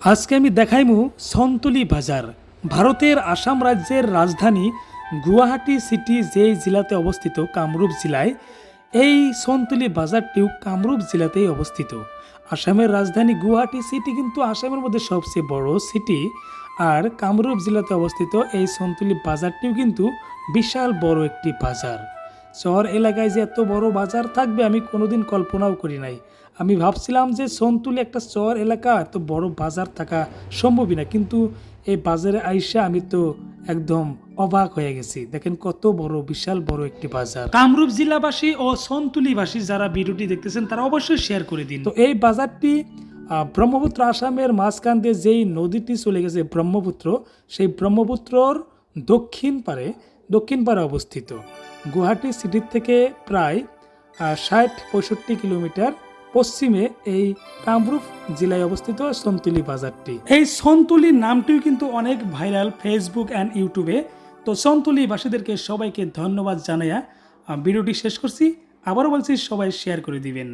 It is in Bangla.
আজকে আমি দেখাইমু সন্তলি বাজার, ভারতের আসাম রাজ্যের রাজধানী গুয়াহাটি সিটি যে জেলাতে অবস্থিত কামরূপ জেলায়। এই সন্তুলি বাজারটিও কামরূপ জেলাতেই অবস্থিত। আসামের রাজধানী গুয়াহাটি সিটি কিন্তু আসামের মধ্যে সবচেয়ে বড় সিটি। আর কামরূপ জেলাতে অবস্থিত এই সন্তুলি বাজারটিও কিন্তু বিশাল বড় একটি বাজার। শহর এলাকায় যে এত বড় বাজার থাকবে আমি কোনোদিন কল্পনাও করি নাই। আমি ভাবছিলাম যে সন্তুলি একটা শহর এলাকা, এত বড় বাজার থাকা সম্ভবই না। কিন্তু এই বাজারে আইসা আমি তো একদম অবাক হয়ে গেছি। দেখেন কত বড়, বিশাল বড় একটি বাজার। কামরূপ জেলাবাসী ও সন্তুলিবাসী যারা ভিডিওটি দেখতেছেন, তারা অবশ্যই শেয়ার করে দিন। তো এই বাজারটি ব্রহ্মপুত্র আসামের মাঝখান দিয়ে যেই নদীটি চলে গেছে ব্রহ্মপুত্র, সেই ব্রহ্মপুত্রর দক্ষিণ পারে দক্ষিণ পারে অবস্থিত। গুয়াহাটি সিটির থেকে প্রায় ষাট, পঁয়ষট্টি কিলোমিটার পশ্চিমে এই কামরূপ জেলায় অবস্থিত সন্তুলি বাজারটি। এই সন্তুলি নামটিও কিন্তু অনেক ভাইরাল ফেসবুক অ্যান্ড ইউটিউবে তো সন্তুলি বাসীদেরকে সবাইকে ধন্যবাদ জানাইয়া ভিডিওটি শেষ করছি। আবারও বলছি, সবাই শেয়ার করে দিবেন।